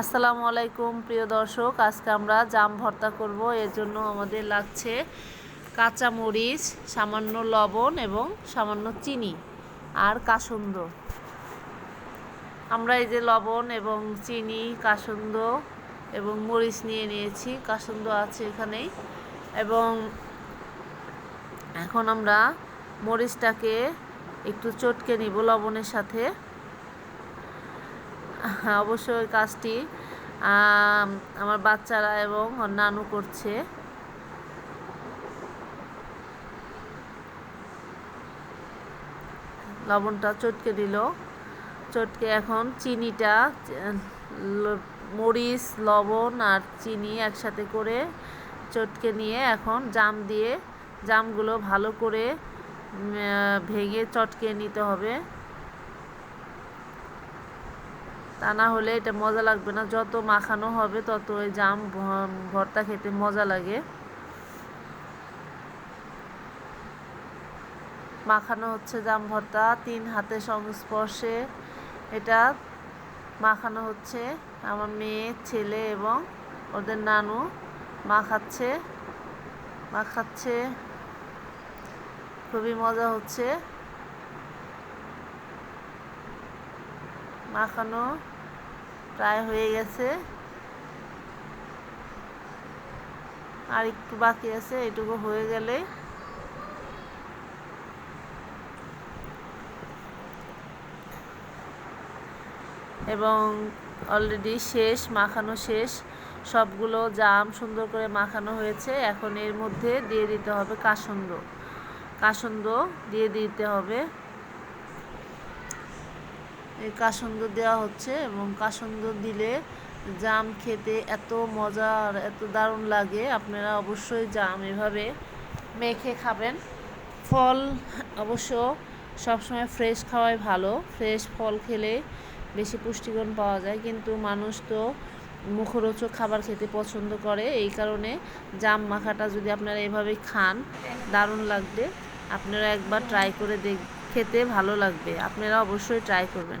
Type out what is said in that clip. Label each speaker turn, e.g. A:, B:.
A: আসসালামু আলাইকুম, প্রিয় দর্শক। আজকে আমরা জাম ভর্তা করব। এর জন্য আমাদের লাগছে কাঁচা মরিচ, সামান্য লবণ এবং সামান্য চিনি আর কাসুন্দ। আমরা এই যে লবণ এবং চিনি, কাসুন্দ এবং মরিচ নিয়ে নিয়েছি। কাসুন্দ আছে এখানেই। এবং এখন আমরা মরিচটাকে একটু চটকে নিব লবণের সাথে। হ্যাঁ, অবশ্যই ওই কাজটি। আমার বাচ্চারা এবং নানু করছে। লবণটা চটকে দিল। চটকে এখন চিনিটা মরিচ লবণ আর চিনি একসাথে করে চটকে নিয়ে এখন জাম দিয়ে জামগুলো ভালো করে ভেঙে চটকে নিতে হবে। তা না হলে এটা মজা লাগবে না। যত মাখানো হবে, তত ওই জাম ভর্তা খেতে মজা লাগে। মাখানো হচ্ছে জাম ভর্তা, তিন হাতে সংস্পর্শে। এটা মাখানো হচ্ছে। আমার মেয়ে, ছেলে এবং ওদের নানু মাখাচ্ছে মাখাচ্ছে। খুবই মজা হচ্ছে। মাখানো প্রায় হয়ে গেছে। আর একটু বাকি আছে, এটুকু হয়ে গেলে। এবং অলরেডি শেষ, মাখানো শেষ। সবগুলো জাম সুন্দর করে মাখানো হয়েছে। এখন এর মধ্যে দিয়ে দিতে হবে কাসন্দ। কাসন্দ দিয়ে দিতে হবে। এই কাসন্দ দেওয়া হচ্ছে এবং কাসন্দ দিলে জাম খেতে এত মজা আর এত দারুণ লাগে। আপনারা অবশ্যই জাম এভাবে মেখে খাবেন। ফল অবশ্য সবসময় ফ্রেশ খাওয়াই ভালো। ফ্রেশ ফল খেলে বেশি পুষ্টিগুণ পাওয়া যায়। কিন্তু মানুষ তো মুখরোচক খাবার খেতে পছন্দ করে। এই কারণে জাম মাখাটা যদি আপনারা এভাবে খান, দারুণ লাগবে। আপনারা একবার ট্রাই করে দেখ খেতে ভালো লাগবে। আপনারা অবশ্যই ট্রাই করবেন।